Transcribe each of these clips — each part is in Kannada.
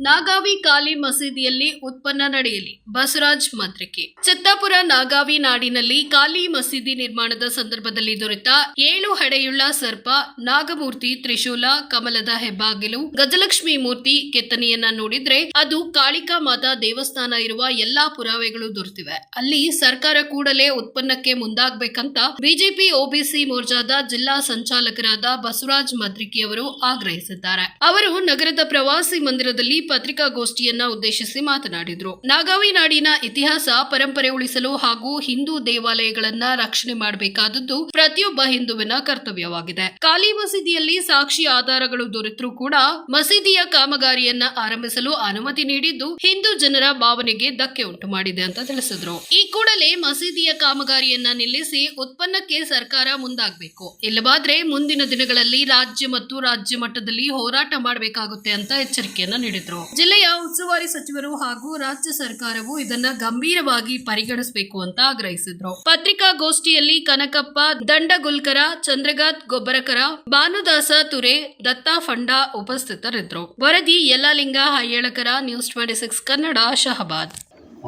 ನಾಗಾವಿ ಕಾಲಿ ಮಸೀದಿಯಲ್ಲಿ ಉತ್ಪನ್ನ ನಡೆಯಲಿ. ಬಸವರಾಜ್ ಮಂತ್ರಿಕೆ. ಚಿತ್ತಾಪುರ ನಾಗಾವಿ ನಾಡಿನಲ್ಲಿ ಕಾಲಿ ಮಸೀದಿ ನಿರ್ಮಾಣದ ಸಂದರ್ಭದಲ್ಲಿ ದೊರೆತ ಏಳು ಹಡೆಯುಳ್ಳ ಸರ್ಪ, ನಾಗಮೂರ್ತಿ ತ್ರಿಶೂಲ, ಕಮಲದ ಹೆಬ್ಬಾಗಿಲು, ಗಜಲಕ್ಷ್ಮಿ ಮೂರ್ತಿ ಕೆತ್ತನೆಯನ್ನ ನೋಡಿದ್ರೆ ಅದು ಕಾಳಿಕಾ ಮಾತಾ ದೇವಸ್ಥಾನ ಇರುವ ಎಲ್ಲಾ ಪುರಾವೆಗಳು ದೊರೆತಿವೆ. ಅಲ್ಲಿ ಸರ್ಕಾರ ಕೂಡಲೇ ಉತ್ಪನ್ನಕ್ಕೆ ಮುಂದಾಗಬೇಕಂತ ಬಿಜೆಪಿ, ಒಬಿಸಿ ಮೋರ್ಚಾದ ಜಿಲ್ಲಾ ಸಂಚಾಲಕರಾದ ಬಸವರಾಜ್ ಮದ್ರಿಕಿಯವರು ಆಗ್ರಹಿಸಿದ್ದಾರೆ. ಅವರು ನಗರದ ಪ್ರವಾಸಿ ಮಂದಿರದಲ್ಲಿ ಪತ್ರಿಕಾಗೋಷ್ಠಿಯನ್ನ ಉದ್ದೇಶಿಸಿ ಮಾತನಾಡಿದರು. ನಾಗಾವಿ ನಾಡಿನ ಇತಿಹಾಸ ಪರಂಪರೆ ಉಳಿಸಲು ಹಾಗೂ ಹಿಂದೂ ದೇವಾಲಯಗಳನ್ನ ರಕ್ಷಣೆ ಮಾಡಬೇಕಾದದ್ದು ಪ್ರತಿಯೊಬ್ಬ ಹಿಂದುವಿನ ಕರ್ತವ್ಯವಾಗಿದೆ. ಖಾಲಿ ಮಸೀದಿಯಲ್ಲಿ ಸಾಕ್ಷಿ ಆಧಾರಗಳು ದೊರೆತರೂ ಕೂಡ ಮಸೀದಿಯ ಕಾಮಗಾರಿಯನ್ನ ಆರಂಭಿಸಲು ಅನುಮತಿ ನೀಡಿದ್ದು ಹಿಂದೂ ಜನರ ಭಾವನೆಗೆ ಧಕ್ಕೆ ಉಂಟು ಮಾಡಿದೆ ಅಂತ ತಿಳಿಸಿದ್ರು. ಈ ಕೂಡಲೇ ಮಸೀದಿಯ ಕಾಮಗಾರಿಯನ್ನ ನಿಲ್ಲಿಸಿ ಉತ್ಪನ್ನಕ್ಕೆ ಸರ್ಕಾರ ಮುಂದಾಗಬೇಕು. ಇಲ್ಲವಾದ್ರೆ ಮುಂದಿನ ದಿನಗಳಲ್ಲಿ ರಾಜ್ಯ ಮತ್ತು ರಾಜ್ಯ ಮಟ್ಟದಲ್ಲಿ ಹೋರಾಟ ಮಾಡಬೇಕಾಗುತ್ತೆ ಅಂತ ಎಚ್ಚರಿಕೆಯನ್ನ ನೀಡಿದ್ರು. ಜಿಲ್ಲೆಯ ಉಸ್ತುವಾರಿ ಸಚಿವರು ಹಾಗೂ ರಾಜ್ಯ ಸರ್ಕಾರವು ಇದನ್ನ ಗಂಭೀರವಾಗಿ ಪರಿಗಣಿಸಬೇಕು ಅಂತ ಆಗ್ರಹಿಸಿದ್ರು. ಪತ್ರಿಕಾಗೋಷ್ಠಿಯಲ್ಲಿ ಕನಕಪ್ಪ, ದಂಡಗುಲ್ಕರ ಚಂದ್ರಗಾತ್ ಗೊಬ್ಬರಕರ, ಭಾನುದಾಸ ತುರೆ, ದತ್ತಾ ಫಂಡ ಉಪಸ್ಥಿತರಿದ್ದರು ವರದಿ Yallalinga Hayyalkar, news twenty six Kannada Shahabad.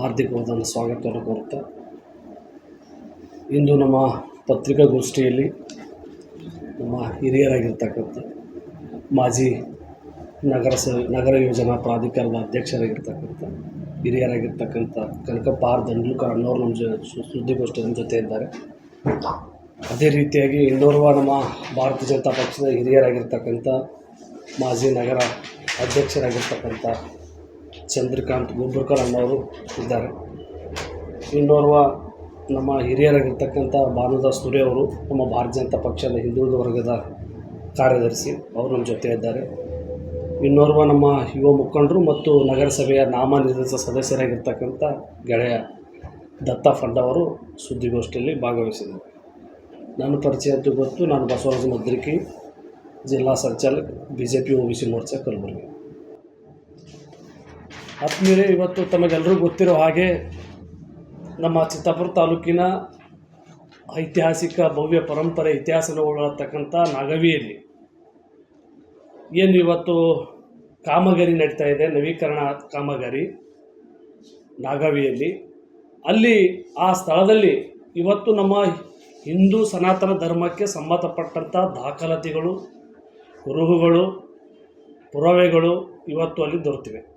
ಹಾರ್ದಿಕವಾದ ಕೋರುತ್ತಾ, ಇಂದು ನಮ್ಮ ಪತ್ರಿಕಾಗೋಷ್ಠಿಯಲ್ಲಿ ನಮ್ಮ ಹಿರಿಯರಾಗಿರ್ತಕ್ಕಂಥ ಮಾಜಿ ನಗರ ನಗರ ಯೋಜನಾ ಪ್ರಾಧಿಕಾರದ ಅಧ್ಯಕ್ಷರಾಗಿರ್ತಕ್ಕಂಥ, ಹಿರಿಯರಾಗಿರ್ತಕ್ಕಂಥ ಕನಕಪ್ಪ ಆರ್ ದಂಡ್ಲುಕರ್ ಅನ್ನೋರು ನಮ್ಮ ಜೊ ಸುದ್ದಿಗೋಷ್ಠಿ ಜೊತೆ ಇದ್ದಾರೆ. ಅದೇ ರೀತಿಯಾಗಿ ಇನ್ನೋರ್ವ ನಮ್ಮ ಭಾರತೀಯ ಜನತಾ ಪಕ್ಷದ ಹಿರಿಯರಾಗಿರ್ತಕ್ಕಂಥ ಮಾಜಿ ನಗರ ಅಧ್ಯಕ್ಷರಾಗಿರ್ತಕ್ಕಂಥ ಚಂದ್ರಕಾಂತ್ ಗುಬ್ಬರ್ಕರ್ ಅನ್ನೋರು ಇದ್ದಾರೆ. ಇನ್ನೋರ್ವ ನಮ್ಮ ಹಿರಿಯರಾಗಿರ್ತಕ್ಕಂಥ ಭಾನುದಾಸ್ ಸೂರ್ಯ ಅವರು ನಮ್ಮ ಭಾರತೀಯ ಜನತಾ ಪಕ್ಷದ ಹಿಂದುಳಿದ ವರ್ಗದ ಕಾರ್ಯದರ್ಶಿ, ಅವರು ನಮ್ಮ ಜೊತೆ ಇದ್ದಾರೆ. ಇನ್ನೋರ್ವ ನಮ್ಮ ಯುವ ಮುಖಂಡರು ಮತ್ತು ನಗರಸಭೆಯ ನಾಮನಿರ್ದೇಶಿತ ಸದಸ್ಯರಾಗಿರ್ತಕ್ಕಂಥ ಗೆಳೆಯ ದತ್ತ ಫಂಡ್ ಅವರು ಸುದ್ದಿಗೋಷ್ಠಿಯಲ್ಲಿ ಭಾಗವಹಿಸಿದರು. ನನ್ನ ಪರಿಚಯ ಅಂತೂ ಗೊತ್ತು, ನಾನು ಬಸವರಾಜ ಮದ್ರಿಕಿ, ಜಿಲ್ಲಾ ಸಂಚಾಲಕ B J P O B C Morcha Kalaburagi. ಆತ್ಮೀಯರೇ, ಇವತ್ತು ತಮಗೆಲ್ಲರಿಗೂ ಗೊತ್ತಿರೋ ಹಾಗೆ ನಮ್ಮ ಚಿತ್ತಾಪುರ ತಾಲೂಕಿನ ಐತಿಹಾಸಿಕ ಭವ್ಯ ಪರಂಪರೆ ಇತಿಹಾಸನ ಒಳತಕ್ಕಂಥ ನಾಗವಿಯಲ್ಲಿ ಏನು ಇವತ್ತು ಕಾಮಗಾರಿ ನಡೀತಾ ಇದೆ, ನವೀಕರಣ ಕಾಮಗಾರಿ, ನಾಗಾವಿಯಲ್ಲಿ. ಅಲ್ಲಿ ಆ ಸ್ಥಳದಲ್ಲಿ ಇವತ್ತು ನಮ್ಮ ಹಿಂದೂ ಸನಾತನ ಧರ್ಮಕ್ಕೆ ಸಂಬಂಧಪಟ್ಟಂಥ ದಾಖಲಾತಿಗಳು, ಕುರುಹುಗಳು, ಪುರಾವೆಗಳು ಇವತ್ತು ಅಲ್ಲಿ ದೊರೆತಿವೆ.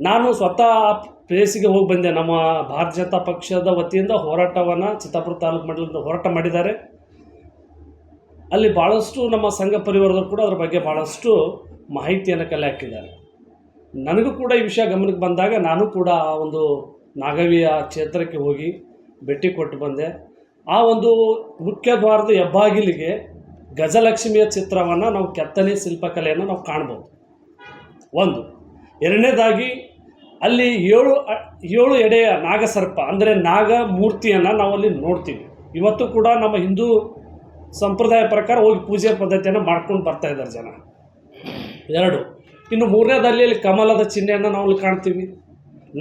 ನಾನು ಸ್ವತಃ ಆ ಪ್ಲೇಸಿಗೆ ಹೋಗಿ ಬಂದೆ. ನಮ್ಮ ಭಾರತೀಯ ಜನತಾ ಪಕ್ಷದ ವತಿಯಿಂದ ಹೋರಾಟವನ್ನು ಚಿತ್ತಾಪುರ ತಾಲೂಕು ಮಂಡಲದಿಂದ ಹೋರಾಟ ಮಾಡಿದ್ದಾರೆ. ಅಲ್ಲಿ ಭಾಳಷ್ಟು ನಮ್ಮ ಸಂಘ ಪರಿವಾರದವರು ಕೂಡ ಅದ್ರ ಬಗ್ಗೆ ಭಾಳಷ್ಟು ಮಾಹಿತಿಯನ್ನು ಕಲೆ ಹಾಕಿದ್ದಾರೆ ನನಗೂ ಕೂಡ ಈ ವಿಷಯ ಗಮನಕ್ಕೆ ಬಂದಾಗ ನಾನು ಕೂಡ ಆ ಒಂದು ನಾಗವಿಯ ಕ್ಷೇತ್ರಕ್ಕೆ ಹೋಗಿ ಭೇಟಿ ಕೊಟ್ಟು ಬಂದೆ. ಆ ಒಂದು ಮುಖ್ಯ ದ್ವಾರದ ಹೆಬ್ಬಾಗಿಲಿಗೆ ಗಜಲಕ್ಷ್ಮಿಯ ಚಿತ್ರವನ್ನು ನಾವು ಕೆತ್ತನೆ ಶಿಲ್ಪಕಲೆಯನ್ನು ನಾವು ಕಾಣ್ಬೋದು. ಒಂದು. ಎರಡನೇದಾಗಿ ಅಲ್ಲಿ ಏಳು ಏಳು ಎಡೆಯ ನಾಗಸರ್ಪ ಅಂದರೆ ನಾಗ ಮೂರ್ತಿಯನ್ನು ಅಲ್ಲಿ ನೋಡ್ತೀವಿ. ಇವತ್ತು ಕೂಡ ನಮ್ಮ ಹಿಂದೂ ಸಂಪ್ರದಾಯ ಪ್ರಕಾರ ಹೋಗಿ ಪೂಜೆ ಪದ್ಧತಿಯನ್ನು ಮಾಡ್ಕೊಂಡು ಬರ್ತಾ ಇದ್ದಾರೆ ಜನ. ಎರಡು, ಇನ್ನು ಮೂರನೇದಲ್ಲಿ ಕಮಲದ ಚಿಹ್ನೆಯನ್ನು ನಾವು ಅಲ್ಲಿ ಕಾಣ್ತೀವಿ.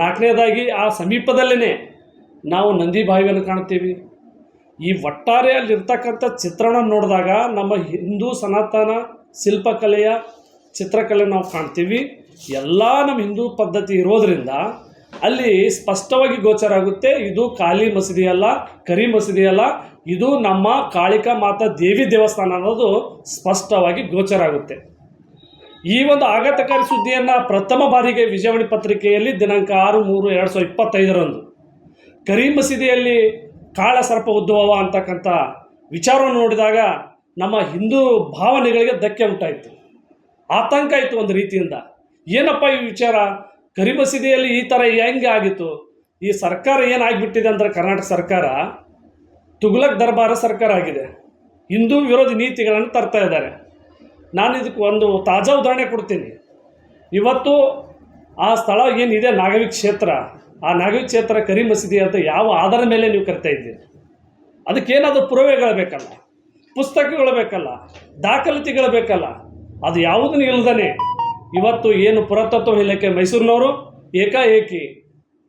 ನಾಲ್ಕನೇದಾಗಿ ಆ ಸಮೀಪದಲ್ಲೇ ನಾವು ನಂದಿ ಬಾವಿಯನ್ನು ಕಾಣ್ತೀವಿ. ಈ ಒಟ್ಟಾರೆ ಅಲ್ಲಿರ್ತಕ್ಕಂಥ ಚಿತ್ರಣ ನೋಡಿದಾಗ ನಮ್ಮ ಹಿಂದೂ ಸನಾತನ ಶಿಲ್ಪಕಲೆಯ ಚಿತ್ರಕಲೆ ನಾವು ಕಾಣ್ತೀವಿ. ಎಲ್ಲ ನಮ್ಮ ಹಿಂದೂ ಪದ್ಧತಿ ಇರೋದರಿಂದ ಅಲ್ಲಿ ಸ್ಪಷ್ಟವಾಗಿ ಗೋಚರ ಆಗುತ್ತೆ. ಇದು ಖಾಲಿ ಮಸೀದಿ ಅಲ್ಲ, ಕರಿ ಮಸೀದಿ ಅಲ್ಲ ಇದು ನಮ್ಮ ಕಾಳಿಕಾ ಮಾತಾ ದೇವಿ ದೇವಸ್ಥಾನ ಅನ್ನೋದು ಸ್ಪಷ್ಟವಾಗಿ ಗೋಚರ ಆಗುತ್ತೆ. ಈ ಒಂದು ಆಘಾತಕಾರಿ ಸುದ್ದಿಯನ್ನು ಪ್ರಥಮ ಬಾರಿಗೆ ವಿಜಯವಾಣಿ ಪತ್ರಿಕೆಯಲ್ಲಿ ದಿನಾಂಕ ಆರು ಮೂರು ಎರಡು ಸಾವಿರದ ಇಪ್ಪತ್ತೈದರಂದು. ಕರಿ ಮಸೀದಿಯಲ್ಲಿ ಕಾಳ ಸರ್ಪ ಉದ್ಭವ ಅಂತಕ್ಕಂಥ ವಿಚಾರವನ್ನು ನೋಡಿದಾಗ ನಮ್ಮ ಹಿಂದೂ ಭಾವನೆಗಳಿಗೆ ಧಕ್ಕೆ ಉಂಟಾಯಿತು. ಆತಂಕ ಇತ್ತು ಒಂದು ರೀತಿಯಿಂದ. ಏನಪ್ಪ ಈ ವಿಚಾರ? ಕರಿ ಮಸೀದಿಯಲ್ಲಿ ಈ ಥರ ಹೆಂಗೆ ಆಗಿತ್ತು? ಈ ಸರ್ಕಾರ ಏನಾಗಿಬಿಟ್ಟಿದೆ ಅಂದರೆ ಕರ್ನಾಟಕ ಸರ್ಕಾರ ತುಘಲಕ್ ದರ್ಬಾರ ಸರ್ಕಾರ ಆಗಿದೆ. ಹಿಂದೂ ವಿರೋಧಿ ನೀತಿಗಳನ್ನು ತರ್ತಾ ಇದ್ದಾರೆ. ನಾನು ಇದಕ್ಕೆ ಒಂದು ತಾಜಾ ಉದಾಹರಣೆ ಕೊಡ್ತೀನಿ. ಇವತ್ತು ಆ ಸ್ಥಳ ಏನಿದೆ? ನಾಗವಿ ಕ್ಷೇತ್ರ. ಆ ನಾಗವಿ ಕ್ಷೇತ್ರ ಕರಿ ಮಸೀದಿ ಅಂತ ಯಾವ ಆಧಾರದ ಮೇಲೆ ನೀವು ಕರಿತಾ ಇದ್ದೀರಿ? ಅದಕ್ಕೇನಾದರೂ ಪುರಾವೆಗಳು ಬೇಕಲ್ಲ? ಪುಸ್ತಕಗಳು ಬೇಕಲ್ಲ? ದಾಖಲಾತಿಗಳು ಬೇಕಲ್ಲ? ಅದು ಯಾವುದನ್ನು ಇಲ್ಲದೇ ಇವತ್ತು ಏನು ಪುರಾತತ್ವ ಇಲಾಖೆ ಮೈಸೂರಿನವರು ಏಕಾಏಕಿ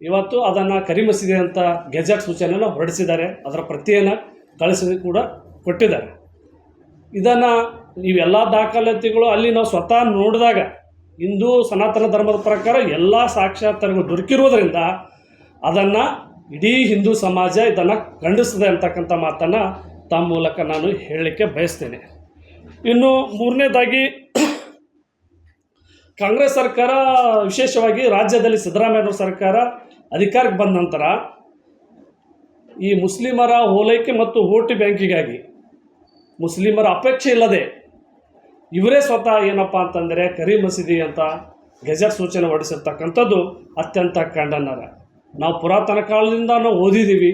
ಇವತ್ತು ಅದನ್ನು ಕರಿಮಸಿದೆ ಅಂತ ಗೆಜೆಟ್ ಸೂಚನೆಯನ್ನು ಹೊರಡಿಸಿದ್ದಾರೆ. ಅದರ ಪ್ರತಿಯನ್ನು ಕಳಿಸಿ ಕೂಡ ಕೊಟ್ಟಿದ್ದಾರೆ. ಇದನ್ನು ಇವೆಲ್ಲ ದಾಖಲಾತಿಗಳು ಅಲ್ಲಿ ನಾವು ಸ್ವತಃ ನೋಡಿದಾಗ ಹಿಂದೂ ಸನಾತನ ಧರ್ಮದ ಪ್ರಕಾರ ಎಲ್ಲ ಸಾಕ್ಷಾತ್ಕಾರಗಳು ದೊರಕಿರುವುದರಿಂದ ಅದನ್ನು ಇಡೀ ಹಿಂದೂ ಸಮಾಜ ಇದನ್ನು ಖಂಡಿಸ್ತದೆ ಅಂತಕ್ಕಂಥ ಮಾತನ್ನು ತಮ್ಮ ಮೂಲಕ ನಾನು ಹೇಳಲಿಕ್ಕೆ ಬಯಸ್ತೇನೆ. ಇನ್ನು ಮೂರನೇದಾಗಿ ಕಾಂಗ್ರೆಸ್ ಸರ್ಕಾರ, ವಿಶೇಷವಾಗಿ ರಾಜ್ಯದಲ್ಲಿ ಸಿದ್ದರಾಮಯ್ಯವ್ರ ಸರ್ಕಾರ ಅಧಿಕಾರಕ್ಕೆ ಬಂದ ನಂತರ ಈ ಮುಸ್ಲಿಮರ ಓಲೈಕೆ ಮತ್ತು ವೋಟ್ ಬ್ಯಾಂಕಿಗಾಗಿ ಮುಸ್ಲಿಮರ ಅಪೇಕ್ಷೆ ಇಲ್ಲದೆ ಇವರೇ ಸ್ವತಃ ಏನಪ್ಪ ಅಂತಂದರೆ ಕರಿ ಮಸೀದಿ ಅಂತ ಗೆಜೆಟ್ ಸೂಚನೆ ಹೊರಡಿಸಿರ್ತಕ್ಕಂಥದ್ದು ಅತ್ಯಂತ ಕಂಡನರ ನಾವು ಪುರಾತನ ಕಾಲದಿಂದ ನಾವು ಓದಿದ್ದೀವಿ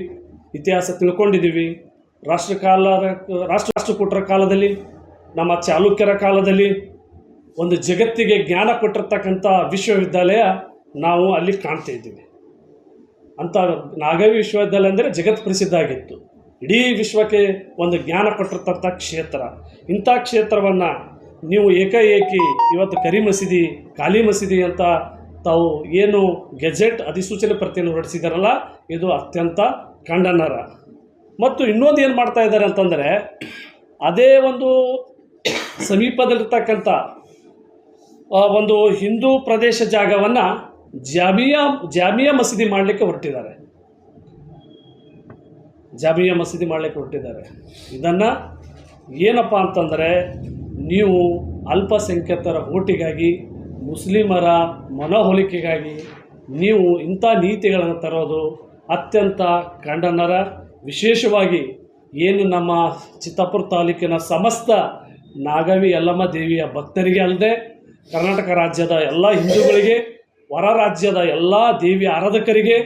ಇತಿಹಾಸ ತಿಳ್ಕೊಂಡಿದ್ದೀವಿ ರಾಷ್ಟ್ರಕಾಲ ರಾಷ್ಟ್ರ ರಾಷ್ಟ್ರಕೂಟರ ಕಾಲದಲ್ಲಿ, ನಮ್ಮ ಚಾಲುಕ್ಯರ ಕಾಲದಲ್ಲಿ ಒಂದು ಜಗತ್ತಿಗೆ ಜ್ಞಾನ ಕೊಟ್ಟಿರ್ತಕ್ಕಂಥ ವಿಶ್ವವಿದ್ಯಾಲಯ ನಾವು ಅಲ್ಲಿ ಕಾಣ್ತಾ ಇದ್ದೀವಿ. ಅಂಥ ನಾಗವಿ ವಿಶ್ವವಿದ್ಯಾಲಯ ಅಂದರೆ ಜಗತ್ ಪ್ರಸಿದ್ಧ ಆಗಿತ್ತು. ಇಡೀ ವಿಶ್ವಕ್ಕೆ ಒಂದು ಜ್ಞಾನ ಕೊಟ್ಟಿರ್ತಕ್ಕಂಥ ಕ್ಷೇತ್ರ. ಇಂಥ ಕ್ಷೇತ್ರವನ್ನು ನೀವು ಏಕಾಏಕಿ ಇವತ್ತು ಕರಿ ಮಸೀದಿ, ಖಾಲಿ ಮಸೀದಿ ಅಂತ ತಾವು ಏನು ಗೆಜೆಟ್ ಅಧಿಸೂಚನೆ ಪ್ರತಿಯನ್ನು ಹೊರಡಿಸಿದಾರಲ್ಲ, ಇದು ಅತ್ಯಂತ ಖಂಡನರ ಮತ್ತು ಇನ್ನೊಂದು ಏನು ಮಾಡ್ತಾ ಇದ್ದಾರೆ ಅಂತಂದರೆ, ಅದೇ ಒಂದು ಸಮೀಪದಲ್ಲಿರ್ತಕ್ಕಂಥ ಒಂದು ಹಿಂದೂ ಪ್ರದೇಶ ಜಾಗವನ್ನು ಜಾಮಿಯಾ ಜಾಮಿಯಾ ಮಸೀದಿ ಮಾಡಲಿಕ್ಕೆ ಹೊರಟಿದ್ದಾರೆ. ಜಾಮಿಯಾ ಮಸೀದಿ ಮಾಡಲಿಕ್ಕೆ ಹೊರಟಿದ್ದಾರೆ. ಇದನ್ನು ಏನಪ್ಪ ಅಂತಂದರೆ ನೀವು ಅಲ್ಪಸಂಖ್ಯಾತರ ಓಟಿಗಾಗಿ, ಮುಸ್ಲಿಮರ ಮನವೊಲಿಕೆಗಾಗಿ ನೀವು ಇಂಥ ನೀತಿಗಳನ್ನು ತರೋದು ಅತ್ಯಂತ ಖಂಡನರ ವಿಶೇಷವಾಗಿ ಏನು ನಮ್ಮ ಚಿತ್ತಾಪುರ ತಾಲೂಕಿನ ಸಮಸ್ತ ನಾಗವಿ ಯಲ್ಲಮ್ಮ ದೇವಿಯ ಭಕ್ತರಿಗೆ ಅಲ್ಲದೆ ಕರ್ನಾಟಕ ರಾಜ್ಯದ ಎಲ್ಲ ಹಿಂದೂಗಳಿಗೆ ಹೊರ ರಾಜ್ಯದ ಎಲ್ಲ ದೇವಿ ಆರಾಧಕರಿಗೆ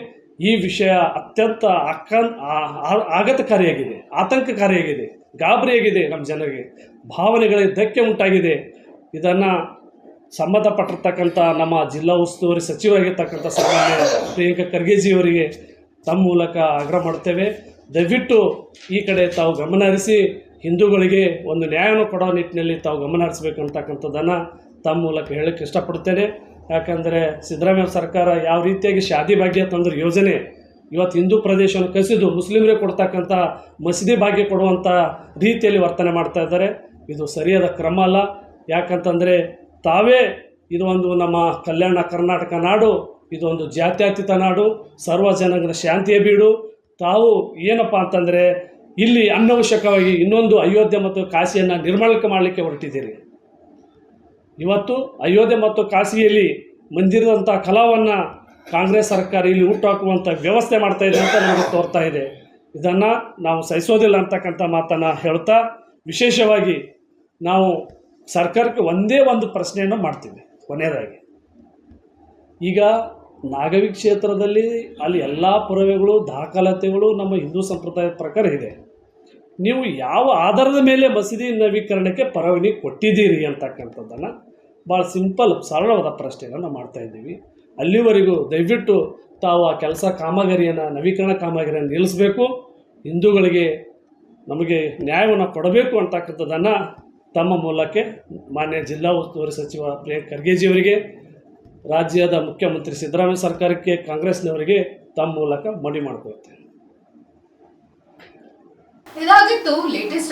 ಈ ವಿಷಯ ಅತ್ಯಂತ ಆಕಾನ್ ಆಘಾತಕಾರಿಯಾಗಿದೆ, ಆತಂಕಕಾರಿಯಾಗಿದೆ, ಗಾಬರಿಯಾಗಿದೆ ನಮ್ಮ ಜನರಿಗೆ. ಭಾವನೆಗಳಿಗೆ ಧಕ್ಕೆ ಉಂಟಾಗಿದೆ. ಇದನ್ನು ಸಂಬಂಧಪಟ್ಟಿರ್ತಕ್ಕಂಥ ನಮ್ಮ ಜಿಲ್ಲಾ ಉಸ್ತುವಾರಿ ಸಚಿವರಾಗಿರ್ತಕ್ಕಂಥ ಸನ್ಮಾನ್ಯ ಪ್ರಿಯಾಂಕಾ ಖರ್ಗೆಜಿಯವರಿಗೆ ತಮ್ಮ ಮೂಲಕ ಆಗ್ರಹ ಮಾಡ್ತೇವೆ. ದಯವಿಟ್ಟು ಈ ಕಡೆ ತಾವು ಗಮನ ಹರಿಸಿ ಹಿಂದೂಗಳಿಗೆ ಒಂದು ನ್ಯಾಯವನ್ನು ಕೊಡೋ ನಿಟ್ಟಿನಲ್ಲಿ ತಾವು ಗಮನ ಹರಿಸ್ಬೇಕು ಅಂತಕ್ಕಂಥದ್ದನ್ನು ತಮ್ಮ ಮೂಲಕ ಹೇಳಕ್ಕೆ ಇಷ್ಟಪಡ್ತೇನೆ ಯಾಕಂದರೆ ಸಿದ್ದರಾಮಯ್ಯ ಸರ್ಕಾರ ಯಾವ ರೀತಿಯಾಗಿ ಶಾದಿ ಭಾಗ್ಯ ತಂದ್ರೆ ಯೋಜನೆ, ಇವತ್ತು ಹಿಂದೂ ಪ್ರದೇಶವನ್ನು ಕಸಿದು ಮುಸ್ಲಿಮರಿಗೆ ಕೊಡ್ತಕ್ಕಂಥ ಮಸೀದಿ ಭಾಗ್ಯ ಕೊಡುವಂಥ ರೀತಿಯಲ್ಲಿ ವರ್ತನೆ ಮಾಡ್ತಾ ಇದ್ದಾರೆ. ಇದು ಸರಿಯಾದ ಕ್ರಮ ಅಲ್ಲ. ಯಾಕಂತಂದರೆ ತಾವೇ ಇದು ಒಂದು ನಮ್ಮ ಕಲ್ಯಾಣ ಕರ್ನಾಟಕ ನಾಡು ಇದೊಂದು ಜಾತ್ಯತೀತ ನಾಡು, ಸರ್ವ ಜನಗಳ ಶಾಂತಿಯ ಬೀಡು. ತಾವು ಏನಪ್ಪ ಅಂತಂದರೆ ಇಲ್ಲಿ ಅನವಶ್ಯಕವಾಗಿ ಇನ್ನೊಂದು ಅಯೋಧ್ಯೆ ಮತ್ತು ಕಾಶಿಯನ್ನು ನಿರ್ಮಾಣಕ್ಕೆ ಮಾಡಲಿಕ್ಕೆ ಹೊರಟಿದ್ದೀರಿ. ಇವತ್ತು ಅಯೋಧ್ಯೆ ಮತ್ತು ಕಾಶಿಯಲ್ಲಿ ಮಂದಿರದಂಥ ಕಲಾವನ್ನು ಕಾಂಗ್ರೆಸ್ ಸರ್ಕಾರ ಇಲ್ಲಿ ಹುಟ್ಟುಹಾಕುವಂಥ ವ್ಯವಸ್ಥೆ ಮಾಡ್ತಾ ಇದೆ ಅಂತ ನಮಗೆ ತೋರ್ತಾ ಇದೆ. ಇದನ್ನು ನಾವು ಸಹಿಸೋದಿಲ್ಲ ಅಂತಕ್ಕಂಥ ಮಾತನ್ನು ಹೇಳ್ತಾ ವಿಶೇಷವಾಗಿ ನಾವು ಸರ್ಕಾರಕ್ಕೆ ಒಂದೇ ಒಂದು ಪ್ರಶ್ನೆಯನ್ನು ಮಾಡ್ತೀವಿ ಕೊನೆಯದಾಗಿ. ಈಗ ನಾಗವಿ ಕ್ಷೇತ್ರದಲ್ಲಿ ಅಲ್ಲಿ ಎಲ್ಲ ಪುರಾವೆಗಳು, ದಾಖಲಾತಿಗಳು ನಮ್ಮ ಹಿಂದೂ ಸಂಪ್ರದಾಯದ ಪ್ರಕಾರ ಇದೆ. ನೀವು ಯಾವ ಆಧಾರದ ಮೇಲೆ ಮಸೀದಿ ನವೀಕರಣಕ್ಕೆ ಪರವಾನಗಿ ಕೊಟ್ಟಿದ್ದೀರಿ ಅಂತಕ್ಕಂಥದ್ದನ್ನು ಭಾಳ ಸಿಂಪಲ್, ಸರಳವಾದ ಪ್ರಶ್ನೆಯನ್ನು ನಾವು ಮಾಡ್ತಾ ಇದ್ದೀವಿ. ಅಲ್ಲಿವರೆಗೂ ದಯವಿಟ್ಟು ತಾವು ಆ ಕೆಲಸ ಕಾಮಗಾರಿಯನ್ನು, ನವೀಕರಣ ಕಾಮಗಾರಿಯನ್ನು ನಿಲ್ಲಿಸಬೇಕು. ಹಿಂದೂಗಳಿಗೆ ನಮಗೆ ನ್ಯಾಯವನ್ನು ಕೊಡಬೇಕು ಅಂತಕ್ಕಂಥದ್ದನ್ನು ತಮ್ಮ ಮೂಲಕ್ಕೆ ಮಾನ್ಯ ಜಿಲ್ಲಾ ಉಸ್ತುವಾರಿ ಸಚಿವ ಪ್ರಿಯಾಂಕ್ ಖರ್ಗೆಜಿಯವರಿಗೆ ರಾಜ್ಯದ ಮುಖ್ಯಮಂತ್ರಿ ಸಿದ್ದರಾಮಯ್ಯ ಸರ್ಕಾರಕ್ಕೆ, ಕಾಂಗ್ರೆಸ್ನವರಿಗೆ ತಮ್ಮ ಮೂಲಕ ಮನವಿ ಮಾಡಿಕೊಳ್ತೇನೆ. ಇದಾಗಿತ್ತು ಲೇಟೆಸ್ಟ್